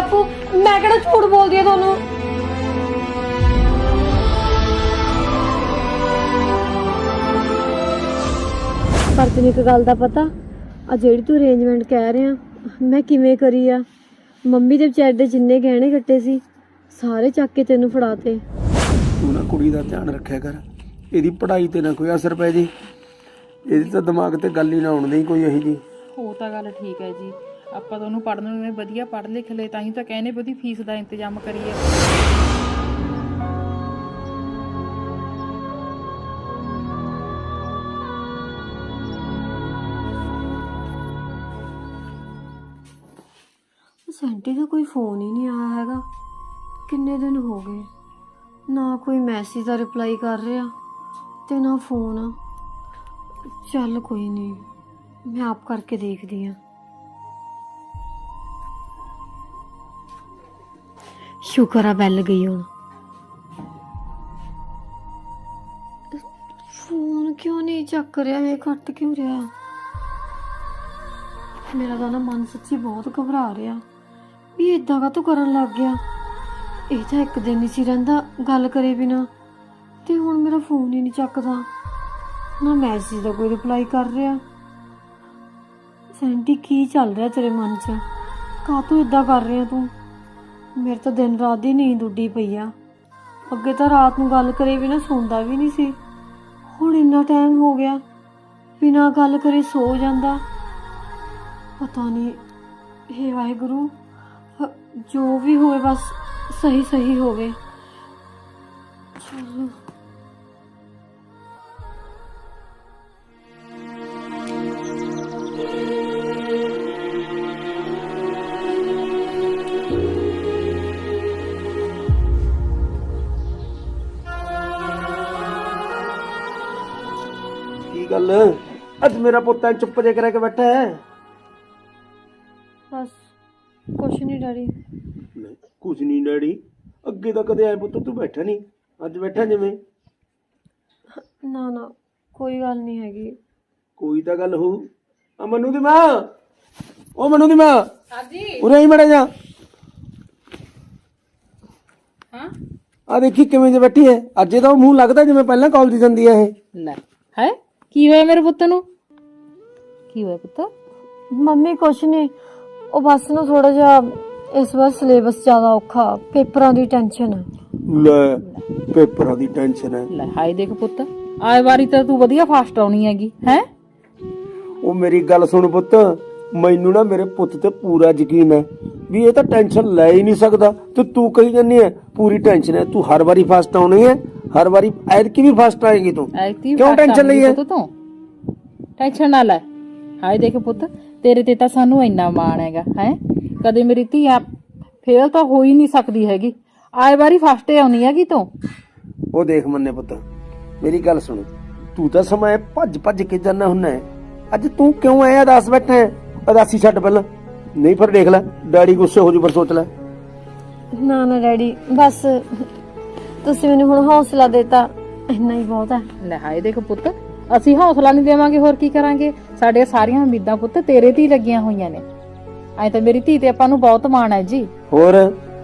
ਬਾਪੂ ਮੈਂ ਕਿਹੜਾ ਝੂਠ ਬੋਲਦੀ ਆ ਤੁਹਾਨੂੰ? ਪਰ ਤੈਨੂੰ ਇੱਕ ਗੱਲ ਦਾ ਪਤਾ ਆ ਜਿਹੜੀ ਤੂੰ ਅਰੇਂਜਮੈਂਟ ਕਹਿ ਰਿਹਾ ਮੈਂ ਕਿਵੇਂ ਕਰੀ ਆ? ਮੰਮੀ ਦੇ ਵਿਚਾਰੇ ਦੇ ਜਿੰਨੇ ਗਹਿਣੇ ਕੱਟੇ ਸੀ ਸਾਰੇ ਚੱਕ ਕੇ ਤੈਨੂੰ ਫੜਾਤੇ। ਤੂੰ ਨਾ ਕੁੜੀ ਦਾ ਧਿਆਨ ਰੱਖਿਆ ਕਰ। ਇਹਦੀ ਪੜ੍ਹਾਈ ਤੇ ਨਾ ਕੋਈ ਅਸਰ ਪੈ ਜੇ। ਇਹਦੇ ਤਾਂ ਦਿਮਾਗ ਤੇ ਗੱਲ ਹੀ ਨਾ ਆਉਣ ਦੀ ਕੋਈ ਇਹੀ ਜੀ ਉਹ ਤਾਂ ਗੱਲ ਠੀਕ ਹੈ ਜੀ। ਆਪਾਂ ਤਾਂ ਉਹਨੂੰ ਪੜ੍ਹਨ ਨੂੰ ਵਧੀਆ ਪੜ੍ਹ ਲਿਖ ਲਏ, ਤਾਂ ਹੀ ਤਾਂ ਕਹਿੰਦੇ ਵੀ ਉਹਦੀ ਫੀਸ ਦਾ ਇੰਤਜ਼ਾਮ ਕਰੀਏ। ਸੈਂਟੀ ਦਾ ਕੋਈ ਫੋਨ ਹੀ ਨਹੀਂ ਆਇਆ ਹੈਗਾ। ਕਿੰਨੇ ਦਿਨ ਹੋ ਗਏ? ਨਾ ਕੋਈ ਮੈਸੇਜ ਦਾ ਰਿਪਲਾਈ ਕਰ ਰਿਹਾ ਤੇ ਨਾ ਫੋਨ। ਚੱਲ ਕੋਈ ਨਹੀਂ, ਮੈਂ ਆਪ ਕਰਕੇ ਦੇਖਦੀ ਆ। ਸ਼ੁਕਰ ਆ ਬੈਲ ਗਈ ਹੁਣ। ਫੋਨ ਕਿਉਂ ਨਹੀਂ ਚੱਕ ਰਿਹਾ? ਇਹ ਕੱਟ ਕਿਉਂ ਰਿਹਾ? ਮੇਰਾ ਤਾਂ ਨਾ ਮਨ ਸੱਚੀ ਬਹੁਤ ਘਬਰਾ ਰਿਹਾ। ਵੀ ਇਦਾਂ ਕਾ ਤੂੰ ਕਰਨ ਲੱਗ ਗਿਆ? ਇਹ ਤਾਂ ਇੱਕ ਦਿਨ ਹੀ ਸੀ ਰਹਿੰਦਾ, ਗੱਲ ਕਰੇ ਬਿਨਾ। ਤੇ ਹੁਣ ਮੇਰਾ ਫੋਨ ਹੀ ਨਹੀਂ ਚੱਕਦਾ। ਨਾ ਮੈਸੇਜ ਦਾ ਕੋਈ ਰਿਪਲਾਈ ਕਰ ਰਿਹਾ। ਸੈਂਟੀ, ਕੀ ਚੱਲ ਰਿਹਾ ਤੇਰੇ ਮਨ 'ਚ? ਕਾ ਤੂੰ ਇਦਾਂ ਕਰ ਰਿਹਾ ਤੂੰ? ਮੇਰੇ ਤਾਂ ਦਿਨ ਰਾਤ ਦੀ ਨੀਂਦ ਉੱਡੀ ਪਈ ਆ। ਅੱਗੇ ਤਾਂ ਰਾਤ ਨੂੰ ਗੱਲ ਕਰੇ ਬਿਨਾ ਸੌਂਦਾ ਵੀ ਨਹੀਂ ਸੀ। ਹੁਣ ਇੰਨਾ ਟਾਈਮ ਹੋ ਗਿਆ, ਬਿਨਾਂ ਗੱਲ ਕਰੇ ਸੋ ਜਾਂਦਾ। ਪਤਾ ਨਹੀਂ ਹੇ ਵਾਹਿਗੁਰੂ ਜੋ ਵੀ ਹੋਵੇ ਬਸ ਸਹੀ ਸਹੀ ਹੋਵੇ। ਚਲੋ। ਕੀ ਗੱਲ? ਅੱਜ ਮੇਰਾ ਪੁੱਤ ਐਂ ਚੁੱਪ ਜੇ ਕਰਿਆ ਕੇ ਬੈਠਾ ਹੈ। ਬਸ ਕੁਛ ਨਹੀਂ ਡਰੀ ਨਹੀਂ ਕੁਝ ਨਹੀਂ ਡੈਡੀ। ਅੱਗੇ ਤਾਂ ਕਦੇ ਆਏ ਪੁੱਤ ਤੂੰ ਬੈਠਾ ਨਹੀਂ ਅੱਜ ਬੈਠਾ ਜਿਵੇਂ। ਨਾ ਨਾ ਕੋਈ ਗੱਲ ਨਹੀਂ ਹੈਗੀ। ਕੋਈ ਤਾਂ ਗੱਲ ਹੋਊ। ਆ ਮਨੂ ਦੀ ਮਾਂ। ਉਹ ਮਨੂ ਦੀ ਮਾਂ। ਹਾਂਜੀ। ਉਰੇ ਹੀ ਮੜਾ ਜਾ। ਹਾਂ? ਆ ਦੇਖੀ ਕਿਵੇਂ ਜੇ ਬੈਠੀ ਹੈ। ਅੱਜ ਇਹਦਾ ਉਹ ਮੂੰਹ ਲੱਗਦਾ ਜਿਵੇਂ ਪਹਿਲਾਂ ਕਾਲਜ ਜਾਂਦੀ ਹੈ ਇਹ। ਲੈ ਹੈ? ਕੀ ਹੋਇਆ ਮੇਰੇ ਪੁੱਤ ਨੂੰ? ਕੀ ਹੋਇਆ ਪੁੱਤ? ਮੰਮੀ ਕੁਛ ਨਹੀਂ ਉਹ ਬਸ ਨਾ ਥੋੜਾ ਜਿਹਾ ਇਸ ਵਾਰ ਸਿਲੇਬਸ ਜ਼ਿਆਦਾ ਔਖਾ ਪੇਪਰਾਂ ਦੀ ਟੈਨਸ਼ਨ ਹੈ ਲੈ ਪੇਪਰਾਂ ਦੀ ਟੈਨਸ਼ਨ ਹੈ। ਲੈ ਹਾਏ ਦੇਖ ਪੁੱਤ ਆਏ ਵਾਰੀ ਤਾਂ ਤੂੰ ਵਧੀਆ ਫਾਸਟ ਆਉਣੀ ਹੈਗੀ ਹੈ? ਉਹ ਮੇਰੀ ਗੱਲ ਸੁਣ ਪੁੱਤ ਮੈਨੂੰ ਨਾ ਮੇਰੇ ਪੁੱਤ ਤੇ ਪੂਰਾ ਯਕੀਨ ਹੈ ਵੀ ਇਹ ਤਾਂ ਟੈਨਸ਼ਨ ਲੈ ਹੀ ਨਹੀਂ ਸਕਦਾ। ਤੇ ਤੂੰ ਕਹੀ ਜੰਨੀ ਹੈ ਪੂਰੀ ਟੈਨਸ਼ਨ ਹੈ ਤੂੰ ਹਰ ਵਾਰੀ ਫਸਟ ਆਉਣੀ ਹੈ। ਹਰ ਵਾਰੀ ਐਤਕੀ ਵੀ ਫਸਟ ਆਏਗੀ ਤੂੰ। ਐਕਟਿਵ ਕਿਉਂ tension ਲਈ ਹੈ? ਤੂੰ? ਟੈਨਸ਼ਨ ਨਾ ਲੈ। ਹਾਏ ਦੇਖ ਪੁੱਤ ਤੇਰੇ ਤੇ ਤਾਂ ਸਾਨੂੰ ਇੰਨਾ ਮਾਣ ਹੈਗਾ ਹੈ? ਕਦੇ ਮੇਰੀ ਧੀ ਆ ਫੇਲ ਤਾਂ ਹੋ ਹੀ ਨਹੀਂ ਸਕਦੀ ਹੈਗੀ। ਆਏ ਵਾਰੀ ਫਸਟ ਆਉਣੀ ਹੈਗੀ ਤੂੰ। ਉਹ ਦੇਖ ਮੰਨੇ ਪੁੱਤ ਮੇਰੀ ਗੱਲ ਸੁਣ। ਤੂੰ ਤਾਂ ਸਮਾਂ ਭੱਜ ਭੱਜ ਕੇ ਜਾਣਾ ਹੁੰਨਾ ਹੈ। ਅੱਜ ਤੂੰ ਕਿਉਂ ਆਇਆ ਦੱਸ ਬੈਠਾ ਹੈ? ਅਦਾਸੀ ਛੱਡ ਪਹਿਲਾਂ। ਨਹੀਂ ਫਿਰ ਦੇਖ ਲੈ ਡੈਡੀ ਗੁੱਸੇ ਹੋ ਜੂ ਪਰ ਸੋਚ ਲੈ। ਨਾ ਨਾ ਡੈਡੀ ਬਸ ਤੁਸੀਂ ਮੈਨੂੰ ਹੁਣ ਹੌਸਲਾ ਦਿੱਤਾ। ਇੰਨਾ ਹੀ ਬਹੁਤ ਹੈ। ਲੈ ਹਾਏ ਦੇਖ ਪੁੱਤ ਅਸੀਂ ਹੌਸਲਾ ਨਹੀਂ ਦੇਵਾਂਗੇ ਹੋਰ ਕੀ ਕਰਾਂਗੇ? ਸਾਡੇ ਸਾਰੀਆਂ ਉਮੀਦਾਂ ਪੁੱਤ ਤੇਰੇ ਤੇ ਹੀ ਲੱਗੀਆਂ ਹੋਈਆਂ ਨੇ। ਐ ਤਾਂ ਮੇਰੀ ਧੀ ਤੇ ਆਪਾਂ ਨੂੰ ਬਹੁਤ ਮਾਣ ਹੈ ਜੀ। ਹੋਰ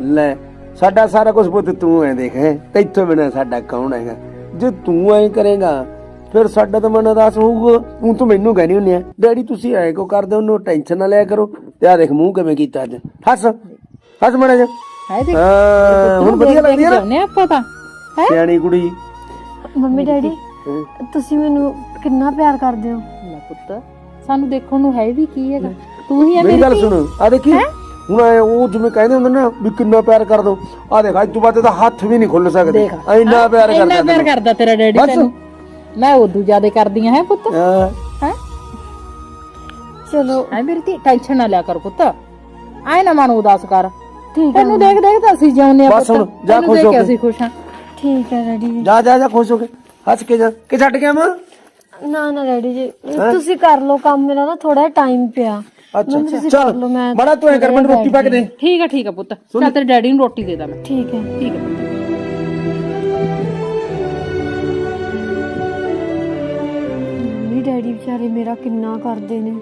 ਲੈ ਸਾਡਾ ਸਾਰਾ ਕੁਝ ਪੁੱਤ ਤੂੰ ਐ ਦੇਖ ਹੈ? ਤੈਥੋਂ ਬਿਨਾ ਸਾਡਾ ਕੌਣ ਹੈਗਾ? ਜੇ ਤੂੰ ਐ ਕਰੇਗਾ ਫਿਰ ਸਾਡਾ ਤਾਂ ਮਨ ਅਦਾਸ ਹੋਊਗਾ। ਤੂੰ ਤੂੰ ਮੈਨੂੰ ਕਹਿਣੀ ਹੁੰਨੀ ਆ ਡੈਡੀ ਤੁਸੀਂ ਐ ਕੋ ਕਰਦੇ ਉਹਨੂੰ ਟੈਨਸ਼ਨ ਨਾ ਲਿਆ ਕਰੋ। ਤੇ ਆ ਦੇਖ ਮੂੰਹ ਕਿਵੇਂ ਕੀਤਾ ਅੱਜ? ਹੱਸ ਹੱਸ ਮੜਾ ਜਾ ਹਾਂ, ਹੁਣ ਵਧੀਆ ਲੱਗਦੀ ਆ ਨਾ? ਜਾਉਨੇ ਆਪਾਂ ਤਾਂ ਹੈ? ਸਿਆਣੀ ਕੁੜੀ। ਮੰਮੀ ਡੈਡੀ ਹੈਂ। ਤੁਸੀਂ ਮੈਨੂੰ ਕਿੰਨਾ ਪਿਆਰ ਕਰਦੇ ਹੋ? ਲੈ ਪੁੱਤ ਸਾਨੂੰ ਦੇਖਣ ਨੂੰ ਹੈ ਵੀ ਕੀ ਹੈਗਾ। ਤੂੰ ਹੀ ਹੈ ਮੇਰੀ ਮੇਰੀ ਗੱਲ ਧੀ। ਸੁਣ ਆ ਦੇਖੀ ਹੁਣ ਐ ਉਹ ਜਿਵੇਂ ਕਹਿੰਦੇ ਹੁੰਦੇ ਨਾ ਵੀ ਕਿੰਨਾ ਪਿਆਰ ਕਰ ਦੋ ਆ ਦੇਖ ਅੱਜ ਤੋਂ ਬਾਅਦ ਇਹਦਾ ਹੱਥ ਵੀ ਨਹੀਂ ਖੁੱਲ ਸਕਦੇ। ਦੇਖ। ਇੰਨਾ ਪਿਆਰ ਇੰਨਾ ਕਰਦਾ ਪਿਆਰ ਕਰਦਾ ਤੇਰਾ ਡੈਡੀ ਬਸ। ਤੈਨੂੰ। ਮੈਂ ਉਦੋਂ ਜ਼ਿਆਦਾ ਕਰਦੀ ਹੈ ਪੁੱਤ? ਹਾਂ। ਹੈ? ਚਲੋ। ਐ ਮੇਰੀ ਧੀ ਟੈਨਸ਼ਨ ਨਾ ਲਿਆ ਕਰ ਪੁੱਤ। ਆਏ ਨਾ ਮਨ ਉਦਾਸ ਕਰ। ਠੀਕ ਹੈ ਤੈਨੂੰ ਦੇਖ ਦੇਖ ਤਾਂ ਅਸੀਂ ਜਿਉਂਦੇ ਆ ਬਸ ਹੁਣ, ਜਾ ਖੁਸ਼ ਹੋ ਕੇ। ਅਸੀਂ ਖੁਸ਼ ਹਾਂ। ਠੀਕ ਹੈ ਡੈਡੀ ਜੀ। ਜਾ ਜਾ ਜਾ ਖੁਸ਼ ਹੋ ਕੇ। ਹੱਸ ਕੇ ਜਾ। ਕਿ ਛੱਡ ਗਿਆ ਮਾਂ? ਨਾ ਨਾ ਡੈਡੀ ਜੀ। ਤੁਸੀਂ ਕਰ ਲਓ ਕੰਮ ਮੇਰਾ ਨਾ ਥੋੜਾ ਟਾਈਮ ਪਿਆ। ਅੱਛਾ ਚੱਲ ਲਓ ਮੈਂ ਬੜਾ ਤੂੰ ਐ ਕਰ ਮੈਨੂੰ ਰੋਟੀ ਪਾ ਕੇ ਦੇ। ਠੀਕ ਹੈ ਠੀਕ ਹੈ ਪੁੱਤ। ਚੱਲ ਤੇਰੇ ਡੈਡੀ ਨੂੰ ਰੋਟੀ ਦੇ ਦਾਂ ਮੈਂ। ਠੀਕ ਹੈ ਠੀਕ ਹੈ ਮੰਮੀ ਡੈਡੀ ਵਿਚਾਰੇ ਮੇਰਾ ਕਿੰਨਾ ਕਰਦੇ ਨੇ।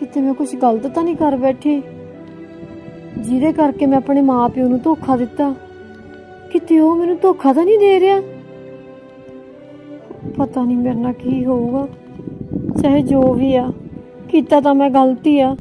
ਕਿਤੇ ਮੈਂ ਕੁਝ ਗਲਤ ਤਾਂ ਨਹੀਂ ਕਰ ਬੈਠੀ? ਜਿਹਦੇ ਕਰਕੇ ਮੈਂ ਆਪਣੇ ਮਾਪਿਓ ਨੂੰ ਧੋਖਾ ਦਿੱਤਾ। ਕਿਤੇ ਉਹ ਮੈਨੂੰ ਧੋਖਾ ਤਾਂ ਨਹੀਂ ਦੇ ਰਿਹਾ? ਪਤਾ ਨਹੀਂ ਮੇਰੇ ਨਾਲ ਕੀ ਹੋਊਗਾ। ਚਾਹੇ ਜੋ ਵੀ ਆ, ਕੀਤਾ ਤਾਂ ਮੈਂ ਗਲਤੀ ਆ।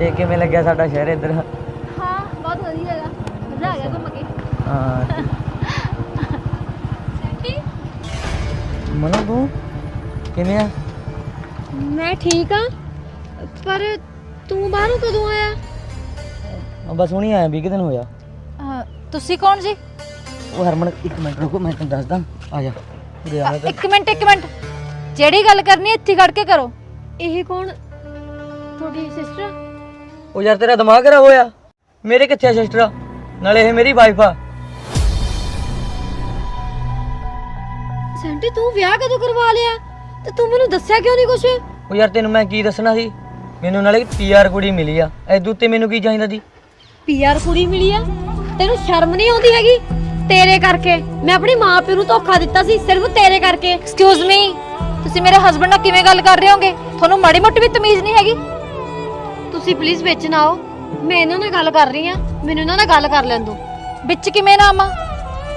ਤੇ ਕਿਵੇਂ ਲੱਗਿਆ ਸਾਡਾ ਸ਼ਹਿਰ ਇੱਧਰ? ਹਾਂ ਬਹੁਤ ਵਧੀਆ ਹੈਗਾ। ਮਜ਼ਾ ਆ ਗਿਆ ਘੁੰਮ ਕੇ। ਹਾਂ। ਸੈਂਟੀ ਮਨੋ ਤੂੰ ਕਿਵੇਂ ਆ? ਮੈਂ ਠੀਕ ਆ ਪਰ ਤੂੰ ਬਾਹਰੋਂ ਕਦੋਂ ਆਇਆ? ਆ ਬਸ ਹੁਣੀ ਆਇਆ 20 ਦਿਨ ਹੋਇਆ। ਤੁਸੀਂ ਕੌਣ ਜੀ ਉਹ ਹਰਮਨ ਇੱਕ ਮਿੰਟ ਰੁਕੋ ਮੈਂ ਤੈਨੂੰ ਦੱਸਦਾ। ਆ ਜਾ ਉਰੇ ਆ ਮੈਂ ਇੱਕ ਮਿੰਟ ਇੱਕ ਮਿੰਟ। ਜਿਹੜੀ ਗੱਲ ਕਰਨੀ ਹੈ ਇੱਥੇ ਖੜ ਕੇ ਕਰੋ। ਇਹ ਕੌਣ? ਤੁਹਾਡੀ ਸਿਸਟਰ ਉਹ ਯਾਰ ਤੇਰਾ ਦਿਮਾਗ ਖਰਾਬ ਹੋਇਆ? ਮੇਰੇ ਕਿੱਥੇ ਆ ਸਿਸਟਰ ਨਾਲੇ ਇਹ ਮੇਰੀ ਵਾਈਫ ਆ। ਸੈਂਟੀ ਤੂੰ ਵਿਆਹ ਕਦੋਂ ਕਰਵਾ ਲਿਆ? ਤੇ ਤੂੰ ਮੈਨੂੰ ਦੱਸਿਆ ਕਿਉਂ ਨਹੀਂ ਕੁਛ? ਉਹ ਯਾਰ ਤੈਨੂੰ ਮੈਂ ਕੀ ਦੱਸਣਾ ਸੀ? ਮੈਨੂੰ ਨਾਲੇ ਪੀਆਰ ਕੁੜੀ ਮਿਲੀ ਆ। ਐਦੂ ਤੇ ਮੈਨੂੰ ਕੀ ਚਾਹੀਦਾ ਸੀ? ਪੀਆਰ ਕੁੜੀ ਮਿਲੀ ਆ? ਤੈਨੂੰ ਸ਼ਰਮ ਨਹੀਂ ਆਉਂਦੀ ਹੈਗੀ? ਤੇਰੇ ਕਰਕੇ। ਮੈਂ ਆਪਣੀ ਮਾਂ ਪਿਓ ਨੂੰ ਧੋਖਾ ਦਿੱਤਾ ਸੀ ਸਿਰਫ ਤੇਰੇ ਕਰਕੇ। ਐਕਸਕਿਊਜ਼ ਮੀ ਤੁਸੀਂ ਮੇਰੇ ਹਸਬੰਡ ਨਾਲ ਕਿਵੇਂ ਗੱਲ ਕਰ ਰਹੇ ਹੋਗੇ? ਤੁਹਾਨੂੰ ਮਾੜੀ ਮੋਟੀ ਵੀ ਤਮੀਜ਼ ਨਹੀਂ ਹੈਗੀ? ਤੁਸੀਂ ਪਲੀਜ਼ ਵਿੱਚ ਨਾ ਆਓ। ਮੈਂ ਇਹਨਾਂ ਨਾਲ ਗੱਲ ਕਰ ਰਹੀ ਆ ਮੈਨੂੰ ਇਹਨਾਂ ਨਾਲ ਗੱਲ ਕਰ ਲੈਣ ਦਿਓ। ਵਿੱਚ ਕਿਵੇਂ ਨਾ ਆਵਾਂ?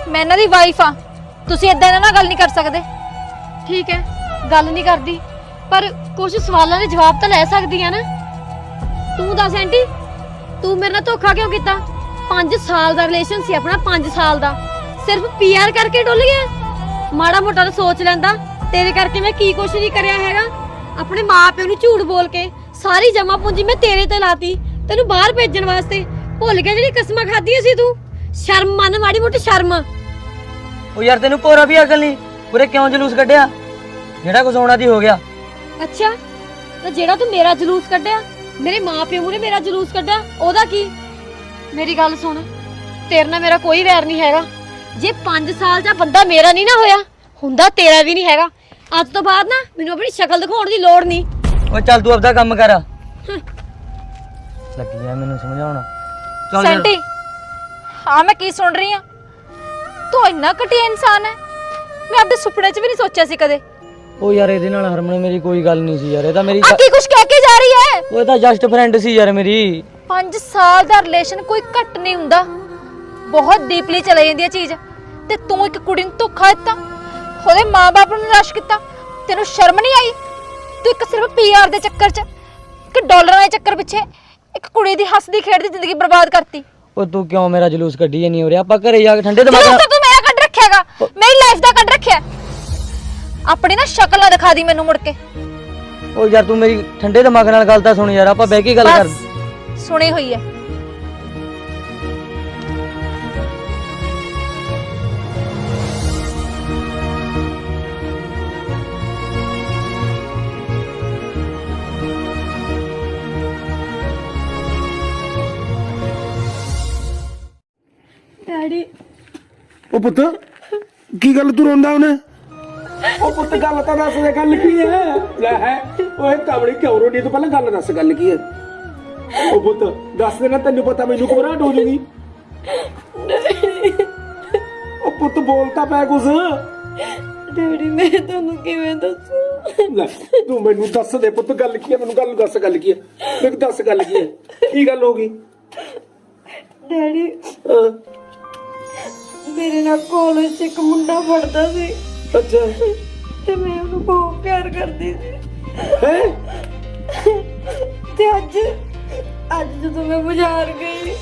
ਮੈਂ ਇਹਨਾਂ ਦੀ ਵਾਈਫ ਆ ਤੁਸੀਂ ਇਦਾਂ ਇਹਨਾਂ ਨਾਲ ਗੱਲ ਨਹੀਂ ਕਰ ਸਕਦੇ। ਠੀਕ ਹੈ, ਗੱਲ ਨਹੀਂ ਕਰਦੀ। ਪਰ ਕੁਝ ਸਵਾਲਾਂ ਦੇ ਜਵਾਬ ਤਾਂ ਲੈ ਸਕਦੀ ਆ ਨਾ। ਤੂੰ ਦੱਸ ਆਂਟੀ, ਤੂੰ ਮੇਰੇ ਨਾਲ ਧੋਖਾ ਕਿਉਂ ਕੀਤਾ? 5 ਸਾਲ ਦਾ ਰਿਲੇਸ਼ਨ ਸੀ ਆਪਣਾ 5 ਸਾਲ ਦਾ। ਸਿਰਫ ਪੀਆਰ ਕਰਕੇ ਡੁੱਲ ਗਿਆ। ਮਾੜਾ ਮੋਟਾ ਤਾਂ ਸੋਚ ਲੈਂਦਾ, ਤੇਰੇ ਕਰਕੇ ਮੈਂ ਕੀ ਕੁਛ ਨਹੀਂ ਕਰਿਆ ਹੈਗਾ। ਆਪਣੇ ਮਾਪਿਆਂ ਨੂੰ ਝੂਠ ਬੋਲ ਕੇ ਸਾਰੀ ਜਮਾ ਪੂੰਜੀ ਮੈਂ ਤੇਰੇ ਤੇ ਲਾਤੀ। ਤੈਨੂੰ ਬਾਹਰ ਭੇਜਣ ਵਾਸਤੇ। ਭੁੱਲ ਗਿਆ ਜਿਹੜੀ ਕਸਮਾਂ ਖਾਧੀਆਂ ਸੀ ਤੂੰ? ਸ਼ਰਮ ਮੰਨ ਮਾੜੀ ਮੋਟੀ ਸ਼ਰਮ। ਉਹ ਯਾਰ ਤੈਨੂੰ ਪੋਰਾ ਵੀ ਅਕਲ ਨਹੀਂ। ਉਰੇ ਕਿਉਂ ਜਲੂਸ ਕੱਢਿਆ? ਜਿਹੜਾ ਕੁਝ ਹੋਣਾ ਦੀ ਹੋ ਗਿਆ। ਅੱਛਾ ਤਾਂ ਜਿਹੜਾ ਤੂੰ ਮੇਰਾ ਜਲੂਸ ਕੱਢਿਆ ਮੇਰੇ ਮਾਪਿਆਂ ਮੂਰੇ ਮੇਰਾ ਜਲੂਸ ਕੱਢਿਆ ਉਹਦਾ ਕੀ? ਮੇਰੀ ਗੱਲ ਸੁਣ। ਤੇਰੇ ਨਾਲ ਮੇਰਾ ਕੋਈ ਵੈਰ ਨਹੀਂ ਹੈਗਾ। ਜੇ 5 ਸਾਲ ਦਾ ਬੰਦਾ ਮੇਰਾ ਨਹੀਂ ਨਾ ਹੋਇਆ ਹੁੰਦਾ ਤੇਰਾ ਵੀ ਨਹੀਂ ਹੈਗਾ। ਅੱਜ ਤੋਂ ਬਾਅਦ ਨਾ ਮੈਨੂੰ ਆਪਣੀ ਸ਼ਕਲ ਦਿਖਾਉਣ ਦੀ ਲੋੜ ਨਹੀਂ। ਓ ਚੱਲ ਤੂੰ ਆਪਦਾ ਕੰਮ ਕਰ। ਲੱਗੀ ਆ ਮੈਨੂੰ ਸਮਝਾਉਣਾ। ਚੱਲ ਯਾਰ। ਸੈਂਟੀ ਹਾਂ ਮੈਂ ਕੀ ਸੁਣ ਰਹੀ ਆ? ਤੂੰ ਇੰਨਾ ਘਟੀਆ ਇਨਸਾਨ ਹੈ ਮੈਂ ਆਪਣੇ ਸੁਪਨੇ 'ਚ ਵੀ ਨਹੀਂ ਸੋਚਿਆ ਸੀ ਕਦੇ। ਉਹ ਯਾਰ ਇਹਦੇ ਨਾਲ ਹਰਮਨ ਮੇਰੀ ਕੋਈ ਗੱਲ ਨਹੀਂ ਸੀ ਯਾਰ ਇਹ ਤਾਂ ਮੇਰੀ ਆ ਕੀ ਕੁਛ ਕਹਿ ਕੇ ਜਾ ਰਹੀ ਹੈ ਉਹ ਤਾਂ ਜਸਟ ਫਰੈਂਡ ਸੀ ਯਾਰ ਮੇਰੀ। 5 ਸਾਲ ਦਾ ਰਿਲੇਸ਼ਨ ਕੋਈ ਘੱਟ ਨਹੀਂ ਹੁੰਦਾ। ਬਹੁਤ ਡੀਪਲੀ ਚਲੇ ਜਾਂਦੀ ਹੈ ਚੀਜ਼। ਤੇ ਤੂੰ ਇੱਕ ਕੁੜੀ ਨੂੰ ਧੋਖਾ ਦਿੱਤਾ। ਉਹਦੇ ਮਾਪੇ ਨੂੰ ਨਿਰਾਸ਼ ਕੀਤਾ। ਤੈਨੂੰ ਸ਼ਰਮ ਨਹੀਂ ਆਈ? ਤੂੰ ਇੱਕ ਸਿਰਫ ਪੀਆਰ ਦੇ ਚੱਕਰ 'ਚ ਇੱਕ ਡਾਲਰਾਂ ਦੇ ਚੱਕਰ ਪਿੱਛੇ ਇੱਕ ਕੁੜੀ ਦੀ ਹੱਸਦੀ ਖੇਡਦੀ ਜ਼ਿੰਦਗੀ ਬਰਬਾਦ ਕਰਤੀ। ਉਹ ਤੂੰ ਕਿਉਂ ਮੇਰਾ ਜਲੂਸ ਕੱਢੀ ਜਾਨੀ ਹੋ ਰਿਹਾ ਆਪਾਂ ਘਰੇ ਜਾ ਕੇ ਠੰਡੇ ਦਿਮਾਗ ਜਲੂਸ ਨਾਲ ਤਾਂ ਤੂੰ ਮੇਰਾ ਕੱਢ ਰੱਖਿਆਗਾ। ਮੇਰੀ ਲਾਈਫ ਦਾ ਕੱਢ ਰੱਖਿਆ। ਆਪਣੀ ਨਾ ਸ਼ਕਲ ਨਾ ਦਿਖਾ ਦੀ ਮੈਨੂੰ ਮੁੜ ਕੇ। ਉਹ ਯਾਰ ਤੂੰ ਮੇਰੀ ਠੰਡੇ ਦਿਮਾਗ ਨਾਲ ਗੱਲ ਤਾਂ ਸੁਣ ਯਾਰ ਆਪਾਂ ਬਹਿ ਕੇ ਗੱਲ ਕਰ ਬਸ ਸੁਣੀ ਹੋਈ ਹੈ। ਉਹ ਪੁੱਤ ਕੀ ਗੱਲ ਤੂੰ ਰੋਂਦਾ ਉਹਨੇ? ਉਹ ਪੁੱਤ ਗੱਲ ਤਾਂ ਦੱਸ ਦੇ ਗੱਲ ਕੀ ਹੈ? ਲੈ ਹੈ ਓਏ ਕਮਲੀ ਕਿਉਂ ਰੋਣੀ ਤੂੰ ਪਹਿਲਾਂ ਗੱਲ ਦੱਸ ਗੱਲ ਕੀ ਹੈ? ਉਹ ਪੁੱਤ ਦੱਸ ਦੇ ਨਾ ਤੈਨੂੰ ਪਤਾ ਮੈਨੂੰ ਘਬਰਾਹਟ ਹੋ ਜੂਗੀ? ਉਹ ਪੁੱਤ ਬੋਲਤਾ ਪੈ ਕੁਛ। ਡੈਡੀ ਮੈਂ ਤੁਹਾਨੂੰ ਕਿਵੇਂ ਦੱਸਾਂ? ਲੈ ਤੂੰ ਮੈਨੂੰ ਦੱਸ ਦੇ ਪੁੱਤ ਗੱਲ ਕੀ ਹੈ? ਮੈਨੂੰ ਗੱਲ ਦੱਸ ਗੱਲ ਕੀ ਹੈ? ਮੈਨੂੰ ਦੱਸ ਗੱਲ ਕੀ ਹੈ? ਕੀ ਗੱਲ ਹੋ ਗਈ? ਡੈਡੀ ਮੇਰੇ ਨਾਲ ਕਾਲਜ 'ਚ ਇੱਕ ਮੁੰਡਾ ਪੜਦਾ ਸੀ। ਅੱਛਾ। ਤੇ ਮੈਂ ਉਹਨੂੰ ਬਹੁਤ ਪਿਆਰ ਕਰਦੀ ਸੀ। ਹੈ? ਤੇ ਅੱਜ ਅੱਜ ਜਦੋਂ ਮੈਂ ਬਾਜ਼ਾਰ ਗਈ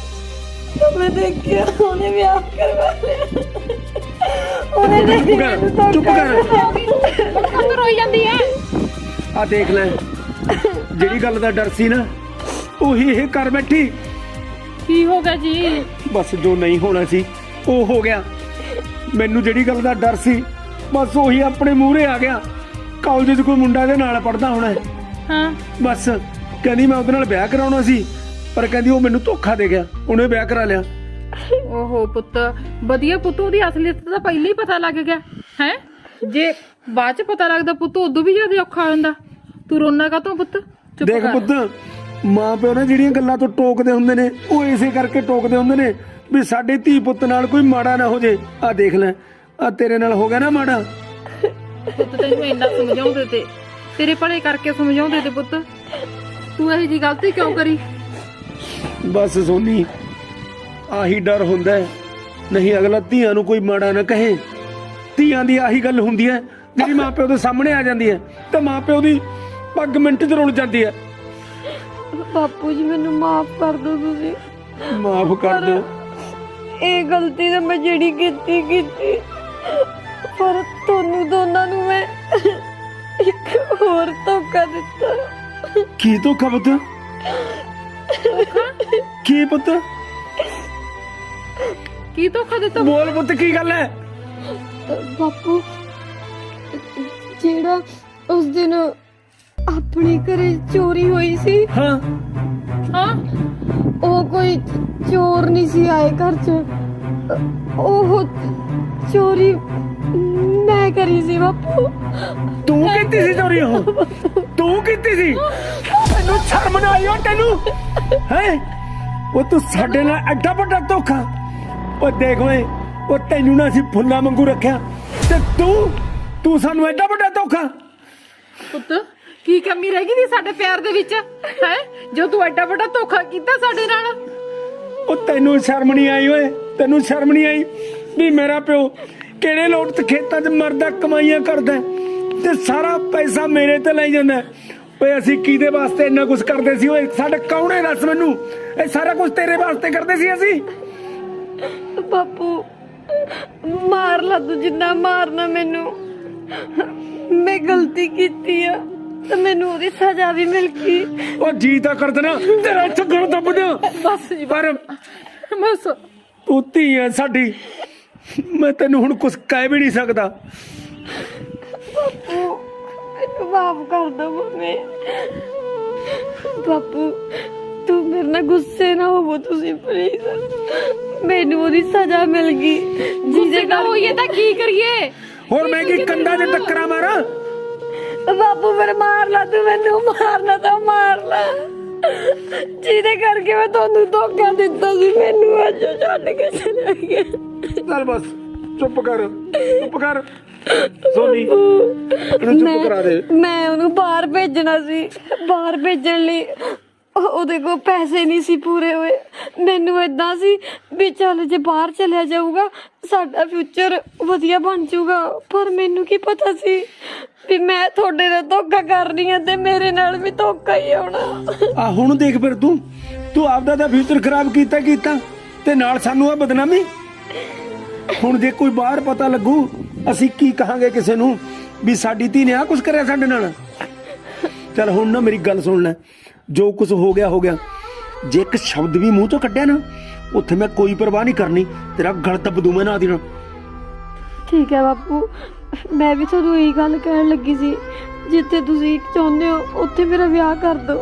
ਤਾਂ ਮੈਂ ਦੇਖਿਆ ਉਹਨੇ ਵਿਆਹ ਕਰਵਾ ਲਿਆ। ਉਹਨੇ ਚੁੱਪ ਕਰ ਚੁੱਪ ਕਰ। ਕੰਮ ਰੋਈ ਜਾਂਦੀ ਹੈ। ਆ ਦੇਖ ਲੈ ਜਿਹੜੀ ਗੱਲ ਦਾ ਡਰ ਸੀ ਨਾ ਉਹੀ ਇਹ ਕਰ ਬੈਠੀ। ਕੀ ਹੋ ਗਿਆ ਜੀ? ਬਸ ਜੋ ਨਹੀਂ ਹੋਣਾ ਸੀ ਉਹ ਹੋ ਗਿਆ। ਮੈਨੂੰ ਜਿਹੜੀ ਗੱਲ ਦਾ ਡਰ ਸੀ ਬਸ ਉਹੀ ਆਪਣੇ ਮੂਹਰੇ ਆ ਗਿਆ। ਕਾਲਜ 'ਚ ਕੋਈ ਮੁੰਡਾ ਇਹਦੇ ਨਾਲ ਪੜਦਾ ਹੋਣਾ ਹੈ। ਹਾਂ। ਬਸ ਕਹਿੰਦੀ ਮੈਂ ਉਹਦੇ ਨਾਲ ਵਿਆਹ ਕਰਾਉਣਾ ਸੀ ਪਰ ਕਹਿੰਦੀ ਉਹ ਮੈਨੂੰ ਧੋਖਾ ਦੇ ਗਿਆ। ਉਹਨੇ ਵਿਆਹ ਕਰਾ ਲਿਆ। ਓਹੋ ਪੁੱਤ ਵਧੀਆ ਪੁੱਤ ਉਹਦੀ ਅਸਲੀਅਤ ਦਾ ਪਹਿਲਾਂ ਹੀ ਪਤਾ ਲੱਗ ਗਿਆ। ਹੈ? ਜੇ ਬਾਅਦ ਚ ਪਤਾ ਲੱਗਦਾ ਪੁੱਤ ਉਦੋਂ ਵੀ ਜ਼ਿਆਦਾ ਔਖਾ ਹੋ ਜਾਂਦਾ ਤੂੰ ਰੋਣਾ ਕਾਤੋਂ ਪੁੱਤ? ਚੁੱਪ ਦੇਖ ਕਰ। ਪੁੱਤ ਮਾਂ ਪਿਓ ਨੇ ਜਿਹੜੀਆਂ ਗੱਲਾਂ ਤੋਂ ਟੋਕਦੇ ਹੁੰਦੇ ਨੇ ਉਹ ਇਸੇ ਕਰਕੇ ਟੋਕਦੇ ਹੁੰਦੇ ਨੇ। ਵੀ ਸਾਡੇ ਧੀ ਪੁੱਤ ਨਾਲ ਕੋਈ ਮਾੜਾ ਨਾ ਹੋ ਜੇ। ਆ ਦੇਖ ਲੈ ਆ ਤੇਰੇ ਨਾਲ ਹੋ ਗਿਆ ਨਾ ਮਾੜਾ। ਪੁੱਤ ਤੈਨੂੰ ਇੰਨਾ ਸਮਝਾਉਂਦੇ ਤੇ। ਤੇਰੇ ਭਲੇ ਕਰਕੇ ਸਮਝਾਉਂਦੇ ਤੇ ਪੁੱਤ। ਤੂੰ ਇਹੋ ਜੀ ਗਲਤੀ ਕਿਉਂ ਕਰੀ? ਬਸ ਸੋਨੀ ਆਹੀ ਡਰ ਹੁੰਦਾ ਹੈ। ਨਹੀਂ ਅਗਲਾ ਧੀਆਂ ਨੂੰ ਕੋਈ ਮਾੜਾ ਨਾ ਕਹੇ। ਧੀਆਂ ਦੀ ਆਹੀ ਗੱਲ ਹੁੰਦੀ ਹੈ ਜਿਹੜੀ ਮਾਂ ਪਿਓ ਦੇ ਸਾਹਮਣੇ ਆ ਜਾਂਦੀ ਹੈ। ਤੇ ਮਾਂ ਪਿਓ ਦੀ ਪੱਗ ਮਿੰਟ 'ਚ ਰੁਲ ਜਾਂਦੀ ਹੈ। ਬਾਪੂ ਜੀ ਮੈਨੂੰ ਮਾਫ ਕਰ ਦਿਓ ਤੁਸੀਂ। ਮਾਫ ਕਰ ਦਿਓ। ਇਹ ਗਲਤੀ ਤਾਂ ਮੈਂ ਜਿਹੜੀ ਕੀਤੀ ਕੀਤੀ। ਪਰ ਤੁਹਾਨੂੰ ਦੋਨਾਂ ਨੂੰ ਮੈਂ ਇੱਕ ਹੋਰ ਧੋਖਾ ਦਿੱਤਾ। ਕੀ ਧੋਖਾ ਪੁੱਤ? ਕੀ ਪੁੱਤ? ਕੀ ਧੋਖਾ ਦਿੱਤਾ? ਬੋਲ ਪੁੱਤ ਕੀ ਗੱਲ ਹੈ? ਬਾਪੂ ਜਿਹੜਾ ਉਸ ਦਿਨ ਆਪਣੇ ਘਰੇ ਚੋਰੀ ਹੋਈ ਸੀ। ਹਾਂ। ਹਾਂ। ਉਹ ਕੋਈ ਚੋਰ ਨਹੀਂ ਸੀ ਆਏ ਘਰ 'ਚ। ਉਹ ਚੋਰੀ ਮੈਂ ਕਰੀ ਸੀ ਬਾਪੂ। ਤੂੰ ਕੀਤੀ ਸੀ ਚੋਰੀ ਉਹ? ਤੂੰ ਕੀਤੀ ਸੀ? ਤੈਨੂੰ ਸ਼ਰਮ ਨਾ ਆਈ ਉਹ ਤੈਨੂੰ? ਹੈ? ਉਹ ਤੂੰ ਸਾਡੇ ਨਾਲ ਐਡਾ ਵੱਡਾ ਧੋਖਾ। ਉਹ ਦੇਖ ਓਏ ਉਹ ਤੈਨੂੰ ਨਾ ਅਸੀਂ ਫੁੱਲਾਂ ਵਾਂਗੂ ਰੱਖਿਆ। ਤੇ ਤੂੰ ਤੂੰ ਸਾਨੂੰ ਐਡਾ ਵੱਡਾ ਧੋਖਾ। ਪੁੱਤ ਕੀ ਕਮੀ ਰਹਿ ਗਈ ਸੀ ਸਾਡੇ ਪਿਆਰ ਦੇ ਵਿੱਚ? ਹੈ? ਜੋ ਤੂੰ ਐਡਾ ਵੱਡਾ ਧੋਖਾ ਕੀਤਾ ਸਾਡੇ ਨਾਲ। ਉਹ ਤੈਨੂੰ ਸ਼ਰਮ ਨਹੀਂ ਆਈ ਓਏ? ਤੈਨੂੰ ਸ਼ਰਮ ਨਹੀਂ ਆਈ ਵੀ ਮੇਰਾ ਪਿਓ ਕਿਹੜੇ ਲੋਟ ਤੇ ਖੇਤਾਂ 'ਚ ਮਰਦਾ ਕਮਾਈਆਂ ਕਰਦਾ ਤੇ ਸਾਰਾ ਪੈਸਾ ਮੇਰੇ ਤੇ ਲਈ ਜਾਂਦਾ। ਓਏ ਅਸੀਂ ਕਿਹਦੇ ਵਾਸਤੇ ਇੰਨਾ ਕੁਝ ਕਰਦੇ ਸੀ ਓਏ? ਸਾਡੇ ਕੌਣੇ ਦੱਸ ਮੈਨੂੰ? ਇਹ ਸਾਰਾ ਕੁਝ ਤੇਰੇ ਵਾਸਤੇ ਕਰਦੇ ਸੀ ਅਸੀਂ? ਬਾਪੂ ਮਾਰ ਲਾ ਤੂੰ ਜਿੰਨਾ ਮਾਰਨਾ ਮੈਨੂੰ। ਮੈਂ ਗਲਤੀ ਕੀਤੀ ਆ। ਤੇ ਮੈਨੂੰ ਉਹਦੀ ਸਜ਼ਾ ਵੀ ਮਿਲ ਗਈ। ਉਹ ਜੀ ਤਾਂ ਕਰ ਦੇਣਾ ਤੇਰਾ ਛੱਗਣ ਦੱਬ ਦਿਆਂ। ਬਸ ਜੀ ਪਰ ਬਸ। ਤੂੰ ਧੀ ਸਾਡੀ ਮੈਂ ਤੈਨੂੰ ਹੁਣ ਕੁਝ ਕਹਿ ਵੀ ਨਹੀਂ ਸਕਦਾ। ਬਾਪੂ ਮੈਨੂੰ ਮਾਫ ਕਰ ਦੋ ਮੰਮੀ। ਬਾਪੂ ਤੂੰ ਮੇਰੇ ਨਾਲ ਗੁੱਸੇ ਨਾ ਹੋਵੋ ਤੁਸੀਂ ਪਲੀਜ਼ ਮੈਨੂੰ ਉਹਦੀ ਸਜ਼ਾ ਮਿਲ ਗਈ। ਜਿਹਦੇ ਨਾ ਹੋਈਏ ਤਾਂ ਕੀ ਕਰੀਏ? ਹੋਰ ਮੈਂ ਕੀ ਕੰਡਾ 'ਚ ਟੱਕਰਾਂ ਮਾਰਾਂ? ਬਾਪੂ ਫਿਰ ਮਾਰ ਲਾ ਤੂੰ ਮੈਨੂੰ ਮਾਰਨਾ ਤਾਂ ਮਾਰ ਲਾ। ਜਿਹਦੇ ਕਰਕੇ ਮੈਂ ਤੁਹਾਨੂੰ ਧੋਖਾ ਦਿੱਤਾ ਸੀ ਮੈਨੂੰ ਅੱਜ ਛੱਡ ਕੇ ਚਲਾ ਗਿਆ ਚੱਲ ਬਸ ਚੁੱਪ ਕਰ ਚੁੱਪ ਕਰ। ਸੋਨੀ ਇਹਨੂੰ ਚੁੱਪ ਕਰਾ ਦੇ। ਮੈਂ ਉਹਨੂੰ ਬਾਹਰ ਭੇਜਣਾ ਸੀ। ਬਾਹਰ ਭੇਜਣ ਲਈ ਉਹਦੇ ਕੋਲ ਪੈਸੇ ਨਹੀਂ ਸੀ ਪੂਰੇ ਹੋਏ। ਮੈਨੂੰ ਇਦਾਂ ਸੀ ਵੀ ਚੱਲ ਜੇ ਬਾਹਰ ਚਲਿਆ ਜਾਊਗਾ, ਸਾਡਾ ਫਿਊਚਰ ਵਧੀਆ ਬਣ ਜਾਊਗਾ। ਪਰ ਮੈਨੂੰ ਕੀ ਪਤਾ ਸੀ ਵੀ ਮੈਂ ਤੁਹਾਡੇ ਨਾਲ ਧੋਖਾ ਕਰ ਰਹੀ ਤੇ ਮੇਰੇ ਨਾਲ ਵੀ ਧੋਖਾ ਹੀ ਹੋਣਾ। ਆ ਹੁਣ ਦੇਖ ਫਿਰ ਤੂੰ ਤੂੰ ਆਪਦਾ ਤਾਂ ਫਿਊਚਰ ਖਰਾਬ ਕੀਤਾ ਕੀਤਾ ਤੇ ਨਾਲ ਸਾਨੂੰ ਆ ਬਦਨਾਮੀ। ਹੁਣ ਜੇ ਕੋਈ ਬਾਹਰ ਪਤਾ ਲੱਗੂ, ਅਸੀਂ ਕੀ ਕਹਾਂਗੇ ਕਿਸੇ ਨੂੰ ਵੀ ਸਾਡੀ ਧੀ ਨੇ ਆ ਕੁਝ ਕਰਿਆ ਸਾਡੇ ਨਾਲ? ਚੱਲ ਹੁਣ ਨਾ ਮੇਰੀ ਗੱਲ ਸੁਣ ਲੈ। ਜੋ ਕੁਝ ਹੋ ਗਿਆ ਹੋ ਗਿਆ। ਜੇ ਇੱਕ ਸ਼ਬਦ ਵੀ ਮੂੰਹ ਤੋਂ ਕੱਢਿਆ ਨਾ ਉੱਥੇ ਮੈਂ ਕੋਈ ਪਰਵਾਹ ਨਹੀਂ ਕਰਨੀ ਤੇਰਾ ਗਲ ਦੱਬ ਦੂੰ ਮੈਂ ਨਾ ਦੇਣਾ। ਠੀਕ ਹੈ ਬਾਪੂ ਮੈਂ ਵੀ ਤੁਹਾਨੂੰ ਇਹੀ ਗੱਲ ਕਹਿਣ ਲੱਗੀ ਸੀ। ਜਿੱਥੇ ਤੁਸੀਂ ਚਾਹੁੰਦੇ ਹੋ ਉੱਥੇ ਮੇਰਾ ਵਿਆਹ ਕਰ ਦਿਓ।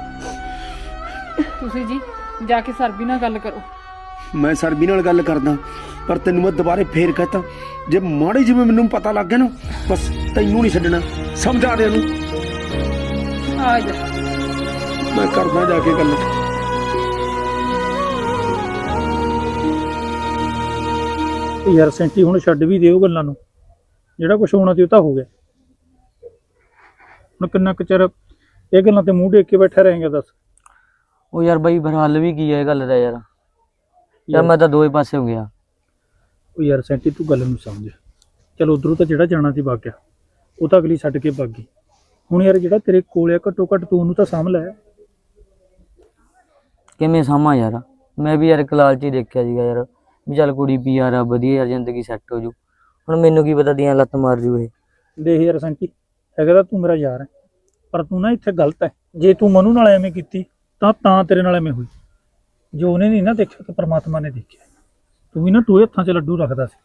ਤੁਸੀਂ ਜੀ ਜਾ ਕੇ ਸਰਬੀ ਨਾਲ ਗੱਲ ਕਰੋ। ਮੈਂ ਸਰਬੀ ਨਾਲ ਗੱਲ ਕਰਦਾ ਪਰ ਤੈਨੂੰ ਮੈਂ ਦੁਬਾਰੇ ਫੇਰ ਕਹਤਾ ਜੇ ਮਾੜੀ ਜਿਵੇਂ ਮੈਨੂੰ ਪਤਾ ਲੱਗ ਗਿਆ ਨਾ ਬਸ ਤੈਨੂੰ ਨਹੀਂ ਛੱਡਣਾ ਸਮਝਾ ਦੇ ਉਹਨੂੰ। ਆ ਜਾ। ਮੈਂ ਕਰਦਾ ਜਾ ਕੇ ਗੱਲ। ਤੇ ਯਾਰ ਸੈਂਟੀ ਹੁਣ ਛੱਡ ਵੀ ਦਿਓ ਗੱਲਾਂ ਨੂੰ। ਜਿਹੜਾ ਕੁਝ ਹੋਣਾ ਸੀ ਉਹ ਤਾਂ ਹੋ ਗਿਆ। ਹੁਣ ਕਿੰਨਾ ਕੁ ਚਿਰ ਇਹ ਗੱਲਾਂ ਤੇ ਮੂੰਹ ਡੇਕ ਕੇ ਬੈਠਾ ਰਹੇਗਾ ਦੱਸ। ਉਹ ਯਾਰ ਬਾਈ ਫਿਰ ਹੱਲ ਵੀ ਕੀ ਹੈ ਇਹ ਗੱਲ ਦਾ ਯਾਰ। ਯਾਰ ਮੈਂ ਤਾਂ ਦੋਵੇਂ ਪਾਸੇ ਹੋ ਗਿਆ। ਉਹ ਯਾਰ ਸੈਂਟੀ ਤੂੰ ਗੱਲ ਨੂੰ ਸਮਝ। ਚਲ ਉਧਰੋਂ ਤਾਂ ਜਿਹੜਾ ਜਾਣਾ ਸੀ ਵਗ ਗਿਆ। ਉਹ ਤਾਂ ਅਗਲੀ ਛੱਡ ਕੇ ਭੱਗ ਗਈ। ਹੁਣ ਯਾਰ ਜਿਹੜਾ ਤੇਰੇ ਕੋਲ ਆ ਘੱਟੋ ਘੱਟ ਤੂੰ ਉਹਨੂੰ ਤਾਂ ਸਾਂਭ ਲੈ। ਕਿਵੇਂ ਸਾਮਾ ਯਾਰ? ਮੈਂ ਵੀ ਯਾਰ ਕਲਾਲ ਚ ਹੀ ਦੇਖਿਆ ਸੀਗਾ ਯਾਰ ਵੀ ਚੱਲ ਕੁੜੀ ਪੀਆਰ ਆ ਵਧੀਆ ਯਾਰ ਜ਼ਿੰਦਗੀ ਸੈੱਟ ਹੋ ਜੂ। ਹੁਣ ਮੈਨੂੰ ਕੀ ਪਤਾ ਦੀਆਂ ਲੱਤ ਮਾਰ ਜੂ ਇਹ। ਦੇਖ ਯਾਰ ਸੈਂਟੀ ਹੈਗਾ ਤਾਂ ਤੂੰ ਮੇਰਾ ਯਾਰ ਹੈ ਪਰ ਤੂੰ ਨਾ ਇੱਥੇ ਗਲਤ ਹੈ। ਜੇ ਤੂੰ ਮਨੂ ਨਾਲ ਐਵੇਂ ਕੀਤੀ ਤਾਂ ਤਾਂ ਤੇਰੇ ਨਾਲ ਐਵੇਂ ਹੋਈ। ਜੋ ਉਹਨੇ ਨਹੀਂ ਨਾ ਦੇਖਿਆ ਤਾਂ ਪ੍ਰਮਾਤਮਾ ਨੇ ਦੇਖਿਆ। ਤੂੰ ਵੀ ਨਾ ਟੋਏ ਹੱਥਾਂ 'ਚ ਲੱਡੂ ਰੱਖਦਾ ਸੀ।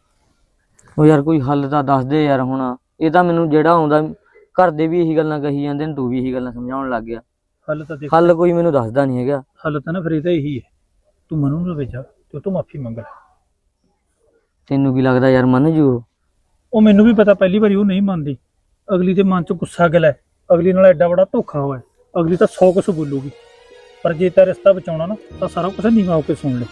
ਉਹ ਯਾਰ ਕੋਈ ਹੱਲ ਤਾਂ ਦੱਸ ਦੇ ਯਾਰ ਹੁਣ। ਇਹ ਤਾਂ ਮੈਨੂੰ ਜਿਹੜਾ ਆਉਂਦਾ ਘਰ ਦੇ ਵੀ ਇਹੀ ਗੱਲਾਂ ਕਹੀ ਜਾਂਦੇ ਨੇ ਤੂੰ ਵੀ ਇਹੀ ਗੱਲਾਂ ਸਮਝਾਉਣ ਲੱਗ ਗਿਆ। ਹੱਲ ਤਾਂ ਦੇਖ। ਹੱਲ ਕੋਈ ਮੈਨੂੰ ਦੱਸਦਾ ਨਹੀਂ ਹੈਗਾ। ਹੱਲ ਤਾਂ ਨਾ ਫਿਰ ਇਹਦਾ ਇਹੀ ਹੈ। ਤੂੰ ਮਨੂ ਨੂੰ ਵੇਚਾ ਤੇ ਉਹ ਤੋਂ ਮਾਫੀ ਮੰਗ ਲੈ। ਤੈਨੂੰ ਕੀ ਲੱਗਦਾ ਯਾਰ ਮੰਨ ਜੂ ਉਹ? ਮੈਨੂੰ ਵੀ ਪਤਾ ਪਹਿਲੀ ਵਾਰੀ ਉਹ ਨਹੀਂ ਮੰਨਦੀ। ਅਗਲੀ ਦੇ ਮਨ 'ਚ ਗੁੱਸਾ ਗਿਲਾ ਅਗਲੀ ਨਾਲ ਐਡਾ ਬੜਾ ਧੋਖਾ ਹੋਇਆ। ਅਗਲੀ ਤਾਂ 100 ਕੁਛ ਬੋਲੂਗੀ। ਪਰ ਜੇ ਤਾਂ ਰਿਸ਼ਤਾ ਬਚਾਉਣਾ ਨਾ ਤਾਂ ਸਾਰਾ ਕੁਝ ਨੀਵਾ ਹੋ ਕੇ ਸੁਣ ਲੈ।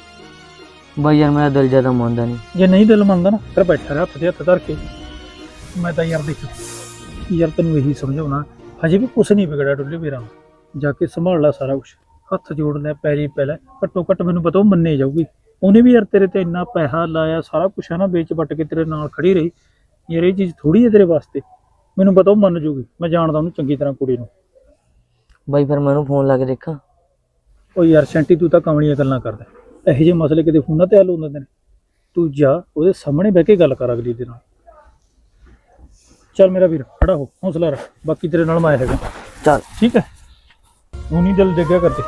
ਬਾਈ ਯਾਰ ਮੇਰਾ ਦਿਲ ਜ਼ਿਆਦਾ ਮੰਨਦਾ ਨਹੀਂ। ਜੇ ਨਹੀਂ ਦਿਲ ਮੰਨਦਾ ਨਾ ਫਿਰ ਬੈਠਾ ਰਹਿ ਹੱਥ ਤੇ ਹੱਥ ਧਰ ਕੇ। ਮੈਂ ਤਾਂ ਯਾਰ ਦੇਖ ਯਾਰ ਤੈਨੂੰ ਇਹੀ ਸਮਝਾਉਣਾ ਹਜੇ ਵੀ ਕੁਛ ਨਹੀਂ ਵਿਗੜਿਆ ਡੁੱਲੇ ਵੀਰਾਂ ਜਾ ਕੇ ਸੰਭਾਲ ਲੈ ਸਾਰਾ ਕੁਝ ਹੱਥ ਜੋੜ ਲੈ ਪੈਰੀ ਪੈ ਲੈ। ਘੱਟੋ ਘੱਟ ਮੈਨੂੰ ਪਤਾ ਉਹ ਮੰਨੇ ਜਾਊਗੀ। ਉਹਨੇ ਵੀ ਯਾਰ ਤੇਰੇ ਤੇ ਇੰਨਾ ਪੈਸਾ ਲਾਇਆ ਸਾਰਾ ਕੁਝ ਹੈ ਨਾ ਵੇਚ ਵੱਟ ਕੇ ਤੇਰੇ ਨਾਲ ਖੜੀ ਰਹੀ। ਯਾਰ ਇਹ ਚੀਜ਼ ਥੋੜੀ ਹੈ ਤੇਰੇ ਵਾਸਤੇ। ਮੈਨੂੰ ਪਤਾ ਉਹ ਮੰਨ ਜੂਗੀ ਮੈਂ ਜਾਣਦਾ ਉਹਨੂੰ ਚੰਗੀ ਤਰ੍ਹਾਂ ਕੁੜੀ ਨੂੰ। ਬਾਈ ਫਿਰ ਮੈਂ ਉਹਨੂੰ ਫੋਨ ਲਾ ਕੇ ਦੇਖਾਂ। ਉਹ ਯਾਰ ਸ਼ੈਂਟੀ ਤੂੰ ਤਾਂ ਕਮਲੀਆਂ ਗੱਲਾਂ ਕਰਦਾ। ਇਹੋ ਜਿਹੇ ਮਸਲੇ ਕਿਤੇ ਫੋਨਾਂ ਤੇ ਹੱਲ ਹੁੰਦੇ ਨੇ ਤੂੰ ਜਾ ਉਹਦੇ ਸਾਹਮਣੇ ਬਹਿ ਕੇ ਗੱਲ ਕਰ ਅਗਲੀ ਦੇ ਨਾਲ। ਚੱਲ ਮੇਰਾ ਵੀਰ ਖੜਾ ਹੋ। ਹੌਸਲਾ ਰੱਖ। ਬਾਕੀ ਤੇਰੇ ਨਾਲ ਮੈਂ ਹੈਗਾ। ਚੱਲ। ਠੀਕ ਹੈ? ਉਹ ਨਹੀਂ ਦਿਲ ਡਿੱਗਿਆ ਕਰਦੇ।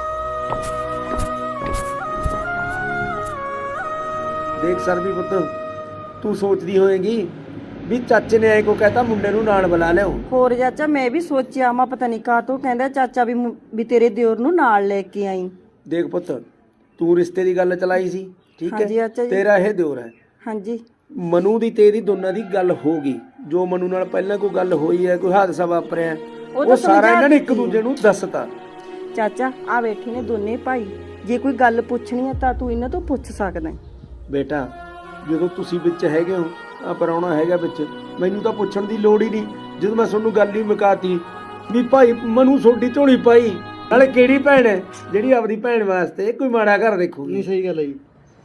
ਦੇਖ ਸਰਬੀ ਪੁੱਤ ਤੂੰ ਸੋਚਦੀ ਹੋਏਗੀ ਵੀ ਚਾਚੇ ਨੇ ਐ ਕੋ ਕਹਤਾ ਮੁੰਡੇ ਨੂੰ ਨਾਲ ਬੁਲਾ ਲਿਓ ਹੋਰ ਚਾਚਾ ਮੈਂ ਵੀ ਸੋਚਿਆ ਮੈਂ ਪਤਾ ਨਹੀਂ ਕਾਹ ਤੋਂ ਕਹਿੰਦਾ ਚਾਚਾ ਵੀ ਮੁ- ਵੀ ਤੇਰੇ ਦਿਓਰ ਨੂੰ ਨਾਲ ਲੈ ਕੇ ਆਈ। ਦੇਖ ਪੁੱਤ ਤੂੰ ਰਿਸ਼ਤੇ ਦੀ ਗੱਲ ਚਲਾਈ ਸੀ ਠੀਕ ਹਾਂਜੀ ਹੈ ਜੀ। ਤੇਰਾ ਇਹ ਦਿਓਰ ਹੈ। ਹਾਂਜੀ। ਮਨੂ ਦੀ ਤੇ ਇਹਦੀ ਦੋਨਾਂ ਦੀ ਗੱਲ ਹੋ ਗਈ। ਜੋ ਮਨੂ ਨਾਲ ਪਹਿਲਾਂ ਕੋਈ ਗੱਲ ਹੋਈ ਹੈ ਕੋਈ ਹਾਦਸਾ ਵਾਪਰਿਆ ਹੈ, ਉਹ ਸਾਰਾ ਸਮਝਾ ਇਹਨਾਂ ਨੇ ਇੱਕ ਦਿੱਤੀ। ਦੂਜੇ ਨੂੰ ਦੱਸਤਾ। ਚਾਚਾ ਆ ਬੈਠੇ ਨੇ ਦੋਨੇ ਭਾਈ। ਜੇ ਕੋਈ ਗੱਲ ਪੁੱਛਣੀ ਹੈ ਤਾਂ ਤੂੰ ਇਹਨਾਂ ਤੋਂ ਪੁੱਛ ਸਕਦਾ ਹੈ। ਬੇਟਾ ਜਦੋਂ ਤੁਸੀਂ ਵਿੱਚ ਹੈਗੇ ਹੋ ਆ ਪਰਾਉਣਾ ਹੈਗਾ ਵਿੱਚ ਮੈਨੂੰ ਤਾਂ ਪੁੱਛਣ ਦੀ ਲੋੜ ਹੀ ਨਹੀਂ। ਜਦੋਂ ਮੈਂ ਤੁਹਾਨੂੰ ਗੱਲ ਹੀ ਮੁਕਾਤੀ ਵੀ ਭਾਈ ਮਨੂ ਸੋਡੀ ਝੋਲੀ ਪਾਈ ਨਾਲੇ ਕਿਹੜੀ ਭੈਣ ਹੈ? ਜਿਹੜੀ ਆਪਦੀ ਭੈਣ ਵਾਸਤੇ ਕੋਈ ਮਾੜਾ ਘਰ ਦੇਖੂਗੀ ਨਹੀਂ ਸਹੀ ਗੱਲ ਹੈ ਜੀ।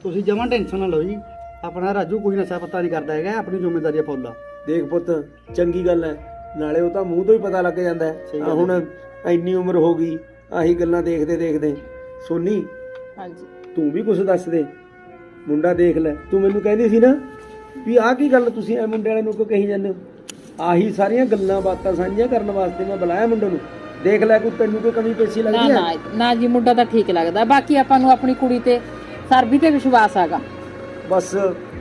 ਤੁਸੀਂ ਜਮਾਂ ਟੈਨਸ਼ਨ ਨਾ ਲਓ ਜੀ। ਆਪਣਾ ਰਾਜੂ ਕੋਈ ਨਸ਼ਾ ਪਤਾ ਨਹੀਂ ਕਰਦਾ ਹੈਗਾ ਆਪਣੀ ਜ਼ਿੰਮੇਵਾਰੀ ਆ ਫੁੱਲ ਦੇਖ ਪੁੱਤ ਚੰਗੀ ਗੱਲ ਹੈ। ਨਾਲੇ ਉਹ ਤਾਂ ਮੂੰਹ ਤੋਂ ਹੀ ਪਤਾ ਲੱਗ ਜਾਂਦਾ ਹੈ। ਸਹੀ ਹੁਣ ਇੰਨੀ ਉਮਰ ਹੋ ਗਈ ਆਹੀ ਗੱਲਾਂ ਦੇਖਦੇ ਦੇਖਦੇ ਸੋਨੀ ਹਾਂਜੀ। ਤੂੰ ਵੀ ਕੁਝ ਦੱਸ ਦੇ ਮੁੰਡਾ ਦੇਖ ਲੈ। ਤੂੰ ਮੈਨੂੰ ਕਹਿੰਦੀ ਸੀ ਨਾ ਵੀ ਆਹ ਕੀ ਗੱਲ ਤੁਸੀਂ ਐ ਮੁੰਡੇ ਵਾਲੇ ਨੂੰ ਕਿਉਂ ਕਹੀ ਜਾਂਦੇ ਹੋ? ਆਹੀ ਸਾਰੀਆਂ ਗੱਲਾਂ ਬਾਤਾਂ ਸਾਂਝੀਆਂ ਕਰਨ ਵਾਸਤੇ ਮੈਂ ਬੁਲਾਇਆ ਮੁੰਡੇ ਨੂੰ। ਦੇਖ ਲੈ ਕੋਈ ਤੈਨੂੰ ਕੋਈ ਕਮੀ ਪੇਸ਼ੀ ਨਾ ਲੱਗਦੀ ਨਾ ਹੈ? ਨਾ ਜੀ ਮੁੰਡਾ ਤਾਂ ਠੀਕ ਲੱਗਦਾ। ਬਾਕੀ ਆਪਾਂ ਨੂੰ ਆਪਣੀ ਕੁੜੀ ਤੇ ਸਰਬੀ ਤੇ ਵਿਸ਼ਵਾਸ ਹੈਗਾ। ਬਸ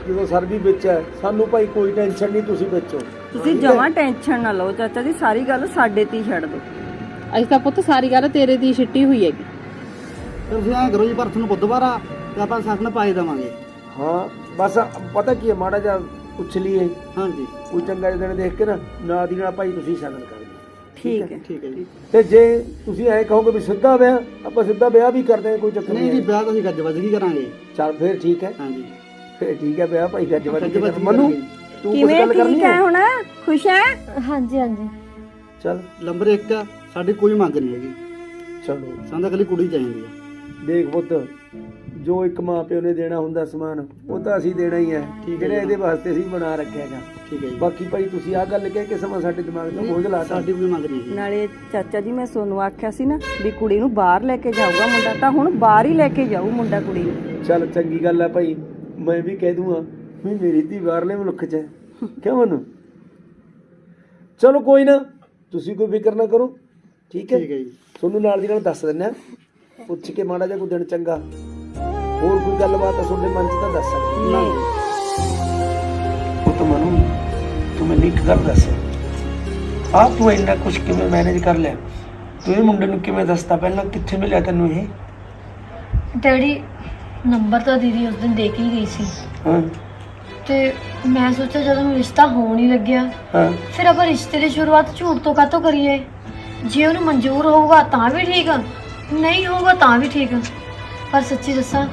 ਜਦੋਂ ਸਰਬੀ ਵਿੱਚ ਹੈ ਸਾਨੂੰ ਭਾਈ ਕੋਈ ਟੈਨਸ਼ਨ ਨਹੀਂ ਤੁਸੀਂ ਵਿੱਚੋ ਤੁਸੀਂ ਜਮਾਂ ਟੈਨਸ਼ਨ ਨਾ ਲਓ ਚਾਚਾ ਜੀ ਸਾਰੀ ਗੱਲ ਸਾਡੇ ਤੇ ਹੀ ਛੱਡ ਦਿਓ। ਅਸੀਂ ਤਾਂ ਪੁੱਤ ਸਾਰੀ ਗੱਲ ਤੇਰੇ ਦੀ ਛਿੱਟੀ ਹੋਈ ਹੈਗੀ। ਤੁਸੀਂ ਐਂ ਕਰੋ ਜੀ ਪਰਸ ਨੂੰ ਬੁੱਧਵਾਰ ਆ ਤੇ ਆਪਾਂ ਸੱਤ ਪਾਈ ਦੇਵਾਂਗੇ। ਹਾਂ ਬਸ ਪਤਾ ਕੀ ਹੈ ਮਾੜਾ ਜਿਹਾ ਪੁੱਛ ਲਈਏ। ਹਾਂਜੀ। ਕੋਈ ਚੰਗਾ ਜਿਹਾ ਦਿਨ ਦੇਖ ਕੇ ਨਾ ਨਾਲ ਦੀ ਨਾਲ ਭਾਈ ਤੁਸੀਂ ਸ਼ਗਨ ਕਰ ਦਿਓ। ਠੀਕ ਹੈ। ਠੀਕ ਹੈ ਜੀ। ਤੇ ਜੇ ਤੁਸੀਂ ਐਂ ਕਹੋਗੇ ਵੀ ਸਿੱਧਾ ਵਿਆਹ ਆਪਾਂ ਸਿੱਧਾ ਵਿਆਹ ਵੀ ਕਰਦੇ ਹਾਂ ਕੋਈ ਚੱਕਰ ਨਹੀਂ ਜੀ ਨਹੀਂ ਵਿਆਹ ਤਾਂ ਅਸੀਂ ਗੱਜ ਵੱਜ ਕੀ ਕਰਾਂਗੇ। ਚੱਲ ਫਿਰ ਠੀਕ ਹੈ। ਹਾਂਜੀ। ਫਿਰ ਠੀਕ ਹੈ ਵਿਆਹ ਭਾਈ ਗੱਜ ਵੱਜ ਕੇ ਕਰ। ਮਨੂ। ਤੂੰ ਕੁਝ ਕਿਵੇਂ? ਗੱਲ ਕਰਨੀ ਠੀਕ ਹੈ ਹੈ? ਹੁਣ? ਖੁਸ਼ ਹੈ? ਹਾਂਜੀ ਹਾਂਜੀ। ਚੱਲ। ਨੰਬਰ 1 ਸਾਡੀ ਕੋਈ ਮੰਗ ਨਹੀਂ ਹੈਗੀ। ਚਲੋ। ਸਾਨੂੰ ਤਾਂ ਖਾਲੀ ਕੁੜੀ ਚਾਹੀਦੀ ਆ। ਦੇਖ ਪੁੱਤ ਜੋ ਇੱਕ ਮਾਂ ਪਿਓ ਨੇ ਦੇਣਾ ਹੁੰਦਾ ਸਮਾਨ ਉਹ ਤਾਂ ਅਸੀਂ ਦੇਣਾ ਹੀ ਹੈ ਠੀਕ ਹੈ ਜਿਹੜੇ। ਇਹਦੇ ਵਾਸਤੇ ਅਸੀਂ ਬਣਾ ਰੱਖਿਆ ਹੈਗਾ। ਠੀਕ ਹੈ ਜੀ। ਬਾਕੀ ਭਾਈ ਤੁਸੀਂ ਆਹ ਗੱਲ ਕਹਿ ਕੇ ਸਮਾਂ ਸਾਡੇ ਦਿਮਾਗ ਤੋਂ ਬੋਝ ਲਾਤਾ ਸਾਡੀ ਕੋਈ ਮੰਗ ਨਹੀਂ ਹੈਗੀ। ਨਾਲੇ ਚਾਚਾ ਜੀ ਮੈਂ ਤੁਹਾਨੂੰ ਆਖਿਆ ਸੀ ਨਾ ਵੀ ਕੁੜੀ ਨੂੰ ਬਾਹਰ ਲੈ ਕੇ ਜਾਊਗਾ ਮੁੰਡਾ ਤਾਂ ਹੁਣ ਬਾਹਰ ਹੀ ਲੈ ਕੇ ਜਾਊ ਮੁੰਡਾ ਕੁੜੀ ਨੂੰ। ਚੱਲ ਚੰਗੀ ਗੱਲ ਹੈ ਭਾਈ। ਮੈਂ ਵੀ ਕਹਿ ਦੂੰਗਾ ਵੀ ਮੇਰੀ ਧੀ ਬਾਹਰਲੇ ਮੁਲਕ 'ਚ ਹੈ। ਕਿਉਂ ਮਨੂੰ ਚਲੋ ਕੋਈ ਨਾ ਤੁਸੀਂ ਕੋਈ ਫਿਕਰ ਨਾ ਕਰੋ। ਠੀਕ ਹੈ। ਠੀਕ ਹੈ ਜੀ। ਤੁਹਾਨੂੰ ਨਾਲ ਦੀ ਨਾਲ ਦੱਸ ਆ ਪੁੱਛ ਕੇ ਮਾੜਾ ਜਿਹਾ ਕੋਈ ਦਿਨ ਚੰਗਾ। ਹੋਰ ਕੋਈ ਗੱਲਬਾਤ ਆ ਤੁਹਾਡੇ ਮਨ 'ਚ ਤਾਂ ਦੱਸ ਸਕਦੇ ਨਹੀਂ। ਉਹ ਤਾਂ ਮਨੂੰ ਤੂੰ ਮੈਨੂੰ ਇੱਕ ਗੱਲ ਦੱਸ। ਆ ਤੂੰ ਇੰਨਾ ਕੁਝ ਕਿਵੇਂ ਮੈਨੇਜ ਕਰ ਲਿਆ? ਤੂੰ ਇਹ ਮੁੰਡੇ ਨੂੰ ਕਿਵੇਂ ਦੱਸਤਾ ਪਹਿਲਾਂ? ਕਿੱਥੇ ਮਿਲਿਆ ਤੈਨੂੰ ਇਹ? ਡੈਡੀ ਨੰਬਰ ਤਾਂ ਦੀਦੀ ਉਸ ਦਿਨ ਦੇ ਕੇ ਹੀ ਗਈ ਸੀ। ਹਾਂ। ਤੇ ਮੈਂ ਸੋਚਿਆ ਜਦੋਂ ਰਿਸ਼ਤਾ ਹੋਣ ਹੀ ਲੱਗਿਆ ਹਾਂ। ਫਿਰ ਆਪਾਂ ਰਿਸ਼ਤੇ ਦੀ ਸ਼ੁਰੂਆਤ ਝੂਠ ਤੋਂ ਕਾਤੋਂ ਕਰੀਏ? ਜੇ ਉਹਨੂੰ ਮਨਜ਼ੂਰ ਹੋਊਗਾ ਤਾਂ ਵੀ ਠੀਕ, ਨਹੀਂ ਹੋਊਗਾ ਤਾਂ ਵੀ ਠੀਕ। ਪਰ ਸੱਚੀ ਦੱਸਾਂ,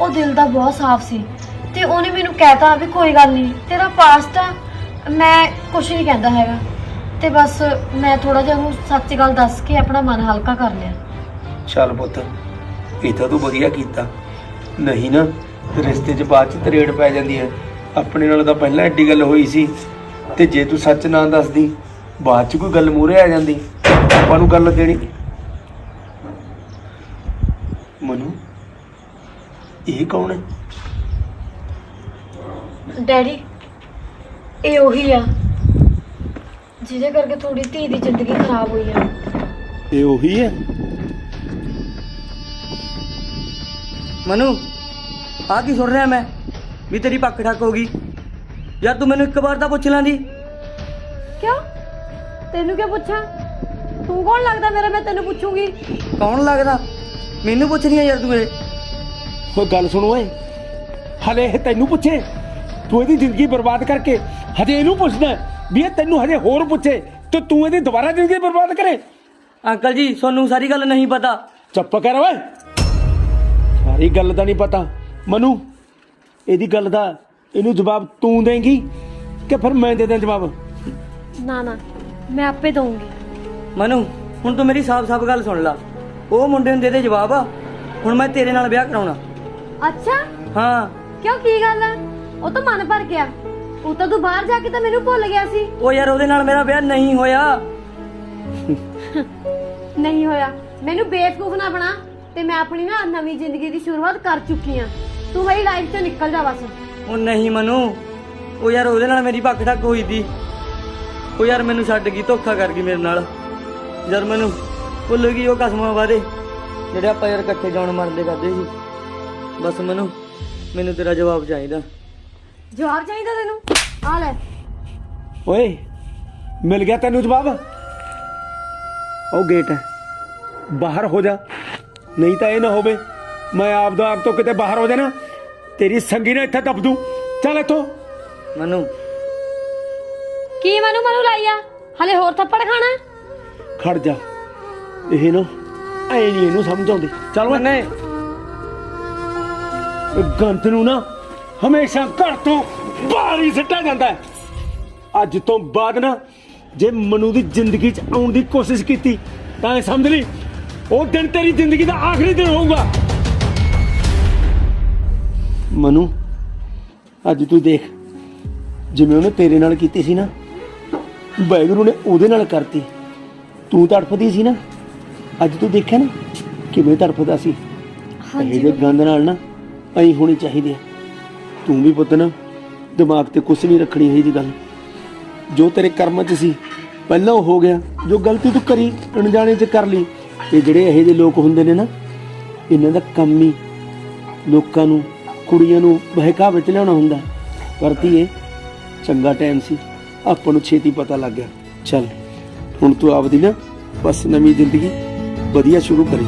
ਉਹ ਦਿਲ ਦਾ ਬਹੁਤ ਸਾਫ਼ ਸੀ ਤੇ ਉਹਨੇ ਮੈਨੂੰ ਕਹਿਤਾ ਵੀ ਕੋਈ ਗੱਲ ਨਹੀਂ, ਤੇਰਾ ਪਾਸਟ ਆ, ਮੈਂ ਕੁਝ ਨਹੀਂ ਕਹਿੰਦਾ ਹੈਗਾ। ਤੇ ਬਸ ਮੈਂ ਥੋੜਾ ਜਿਹਾ ਉਹਨੂੰ ਸੱਚ ਗੱਲ ਦੱਸ ਕੇ ਆਪਣਾ ਮਨ ਹਲਕਾ ਕਰ ਲਿਆ। ਚੱਲ ਪੁੱਤ, ਇਹ ਤਾਂ ਤੂੰ ਵਧੀਆ ਕੀਤਾ। ਨਹੀਂ ਨਾ, ਰਿਸ਼ਤੇ 'ਚ ਬਾਅਦ 'ਚ ਤਰੇੜ ਪੈ ਜਾਂਦੀ ਹੈ। ਆਪਣੇ ਨਾਲ ਤਾਂ ਪਹਿਲਾਂ ਐਡੀ ਗੱਲ ਹੋਈ ਸੀ। ਤੇ ਜੇ ਤੂੰ ਸੱਚ ਨਾ ਦੱਸਦੀ, ਬਾਅਦ 'ਚ ਕੋਈ ਗੱਲ ਮੂਹਰੇ ਆ ਜਾਂਦੀ। ਆਪਾਂ ਨੂੰ ਗੱਲ ਦੇਣੀ। ਮਨੂ ਇਹ ਕੌਣ ਹੈ? ਡੈਡੀ ਇਹ ਉਹੀ ਆ ਜਿਹਦੇ ਕਰਕੇ ਥੋੜੀ ਧੀ ਦੀ ਜ਼ਿੰਦਗੀ ਖਰਾਬ ਹੋਈ ਆ। ਇਹ ਉਹੀ ਹੈ? ਮਨੂ ਆ ਕੀ ਸੁਣ ਰਿਹਾ ਮੈਂ? ਵੀ ਤੇਰੀ ਪੱਕ ਠੱਕ ਹੋ ਗਈ। ਯਾਰ ਤੂੰ ਮੈਨੂੰ ਇੱਕ ਵਾਰ ਤਾਂ ਪੁੱਛ ਲੈਂਦੀ। ਕਿਉਂ? ਤੈਨੂੰ ਕਿਉਂ ਪੁੱਛਾਂ? ਤੂੰ ਕੌਣ ਲੱਗਦਾ ਮੇਰਾ ਮੈਂ ਤੈਨੂੰ ਪੁੱਛੂਗੀ। ਕੌਣ ਲੱਗਦਾ? ਮੈਨੂੰ ਪੁੱਛਣੀ ਆ ਯਾਰ ਤੂੰ ਇਹ। ਉਹ ਗੱਲ ਸੁਣ ਓਏ। ਹਲੇ ਇਹ ਤੈਨੂੰ ਪੁੱਛੇ। ਤੂੰ ਇਹਦੀ ਜ਼ਿੰਦਗੀ ਬਰਬਾਦ ਕਰਕੇ ਹਜੇ ਇਹਨੂੰ ਪੁੱਛਦਾ ਹੈ ਵੀ ਇਹ ਤੈਨੂੰ ਹਜੇ ਹੋਰ ਪੁੱਛੇ ਤੇ ਤੂੰ ਇਹਦੀ ਦੁਬਾਰਾ ਜ਼ਿੰਦਗੀ ਬਰਬਾਦ ਕਰੇ। ਅੰਕਲ ਜੀ ਤੁਹਾਨੂੰ ਸਾਰੀ ਗੱਲ ਨਹੀਂ ਪਤਾ। ਚੁੱਪ ਕਰ ਓਏ। ਸਾਰੀ ਗੱਲ ਦਾ ਨਹੀਂ ਪਤਾ। ਮਨੂ ਇਹਦੀ ਗੱਲ ਦਾ ਇਹਨੂੰ ਜਵਾਬ ਤੂੰ ਦੇਂਗੀ ਕਿ ਫਿਰ ਮੈਂ ਦੇ ਦਾਂ ਜਵਾਬ? ਨਾ ਨਾ ਮੈਂ ਆਪੇ ਦਊਂਗੀ। ਮਨੂ ਹੁਣ ਤੂੰ ਮੇਰੀ ਸਾਫ਼-ਸਾਫ਼ ਗੱਲ ਸੁਣ ਲੈ। ਉਹ ਮੁੰਡੇ ਨੂੰ ਦੇ ਦੇ ਜਵਾਬ ਹੁਣ ਮੈਂ ਤੇਰੇ ਨਾਲ ਵਿਆਹ ਕਰਾਉਣਾ। ਅੱਛਾ? ਹਾਂ। ਕਿਉਂ ਕੀ ਗੱਲ ਹੈ ਉਹ ਤਾਂ ਮਨ ਭਰ ਗਿਆ। ਉਹ ਤਾਂ ਤੂੰ ਬਾਹਰ ਜਾ ਕੇ ਤਾਂ ਮੈਨੂੰ ਭੁੱਲ ਗਿਆ ਸੀ। ਉਹ ਯਾਰ ਉਹਦੇ ਨਾਲ ਮੇਰਾ ਵਿਆਹ ਨਹੀਂ ਹੋਇਆ। ਨਹੀਂ ਹੋਇਆ। ਮੈਨੂੰ ਬੇਵਕੂਫ ਨਾ ਬਣਾ ਤੇ ਮੈਂ ਆਪਣੀ ਨਾ ਨਵੀਂ ਜ਼ਿੰਦਗੀ ਦੀ ਸ਼ੁਰੂਆਤ ਕਰ ਚੁੱਕੀ ਆ। ਤੂੰ ਮੇਰੀ ਲਾਈਫ ਚੋਂ ਨਿਕਲ ਜਾ ਬਸ। ਉਹ ਨਹੀਂ ਮਨੂ ਉਹ ਯਾਰ ਉਹਦੇ ਨਾਲ ਮੇਰੀ ਪੱਕ ਠੱਕ ਹੋਈ ਦੀ। ਉਹ ਯਾਰ ਮੈਨੂੰ ਛੱਡ ਗਈ ਧੋਖਾ ਕਰ ਗਈ ਮੇਰੇ ਨਾਲ। ਯਾਰ ਮੈਨੂੰ ਭੁੱਲ ਗਈ ਉਹ ਕਸਮਾਂ ਵਾਦੇ ਜਿਹੜੇ ਆਪਾਂ ਯਾਰ ਇਕੱਠੇ ਜਾਣ ਮਰਦੇ ਕਰਦੇ ਸੀ। ਬਸ ਮਨੂ ਮੈਨੂੰ ਤੇਰਾ ਜਵਾਬ ਚਾਹੀਦਾ। ਜਵਾਬ ਚਾਹੀਦਾ ਤੈਨੂੰ? ਆ ਲੈ। ਓਏ ਮਿਲ ਗਿਆ ਤੈਨੂੰ ਜਵਾਬ? ਉਹ ਗੇਟ ਹੈ। ਬਾਹਰ ਹੋ ਜਾ। ਨਹੀਂ ਤਾਂ ਇਹ ਨਾ ਹੋਵੇ ਮੈਂ ਆਪ ਦਾ ਆਪ ਤੋਂ ਕਿਤੇ ਬਾਹਰ ਹੋ ਜਾਣਾ। ਤੇਰੀ ਸੰਗੀ ਨੇ ਇੱਥੇ ਦੱਬ ਦੂੰ। ਚੱਲ ਇੱਥੋਂ। ਮਨੂ। ਕੀ ਮਨੂ ਮਨੂ ਲਾਈਆ ਹਲੇ ਹੋਰ ਥੱਪੜ ਖਾਣਾ? ਖੜ ਜਾ। ਇਹ ਨਾ ਐ ਨਹੀਂ ਇਹਨੂੰ ਸਮਝ ਆਉਂਦੀ। ਚੱਲ ਓਏ। ਮਨੇ ਇਹ ਗੰਤ ਨੂੰ ਨਾ ਹਮੇਸ਼ਾ ਘਰ ਤੋਂ ਬਾਹਰ ਹੀ ਸਿੱਟਿਆ ਜਾਂਦਾ ਹੈ। ਅੱਜ ਤੋਂ ਬਾਅਦ ਨਾ ਜੇ ਮਨੂ ਦੀ ਜ਼ਿੰਦਗੀ 'ਚ ਆਉਣ ਦੀ ਕੋਸ਼ਿਸ਼ ਕੀਤੀ ਤਾਂ ਇਹ ਸਮਝ ਲਈ ਉਹ ਦਿਨ ਤੇਰੀ ਜ਼ਿੰਦਗੀ ਦਾ ਆਖਰੀ ਦਿਨ ਹੋਊਗਾ। ਮਨੂ ਅੱਜ ਤੂੰ ਦੇਖ ਜਿਵੇਂ ਉਹਨੇ ਤੇਰੇ ਨਾਲ ਕੀਤੀ ਸੀ ਨਾ ਵਾਹਿਗੁਰੂ ਨੇ ਉਹਦੇ ਨਾਲ ਕਰਤੀ। ਤੂੰ ਤੜਫਦੀ ਸੀ ਨਾ। ਅੱਜ ਤੂੰ ਦੇਖਿਆ ਨਾ ਕਿਵੇਂ ਤੜਫਦਾ ਸੀ। ਇਹ ਜੇ ਗੰਦ ਨਾਲ ਨਾ ਐਂ ਹੋਣੀ ਚਾਹੀਦੀ ਹੈ ਤੂੰ ਵੀ ਪੁੱਤ ਨਾ ਦਿਮਾਗ ਤੇ ਕੁਛ ਨਹੀਂ ਰੱਖਣੀ ਹੈ ਜੀ ਗੱਲ। ਜੋ ਤੇਰੇ ਕਰਮਾਂ 'ਚ ਸੀ ਪਹਿਲਾਂ ਉਹ ਹੋ ਗਿਆ। ਜੋ ਗਲਤੀ ਤੂੰ ਕਰੀ ਅਣਜਾਣੇ 'ਚ ਕਰ ਲਈ ਇਹ ਜਿਹੜੇ ਇਹੋ ਜਿਹੇ ਲੋਕ ਹੁੰਦੇ ਨੇ ਨਾ ਇਹਨਾਂ ਦਾ ਕੰਮ ਹੀ ਲੋਕਾਂ ਨੂੰ ਕੁੜੀਆਂ ਨੂੰ ਬਹਿਕਾ ਵਿੱਚ ਲਿਆਉਣਾ ਹੁੰਦਾ। ਪਰ ਧੀਏ ਚੰਗਾ ਟਾਈਮ ਸੀ। ਆਪਾਂ ਨੂੰ ਛੇਤੀ ਪਤਾ ਲੱਗ ਗਿਆ। ਚੱਲ। ਹੁਣ ਤੂੰ ਆਪਦੀ ਨਾ ਬਸ ਨਵੀਂ ਜ਼ਿੰਦਗੀ ਵਧੀਆ ਸ਼ੁਰੂ ਕਰੀ।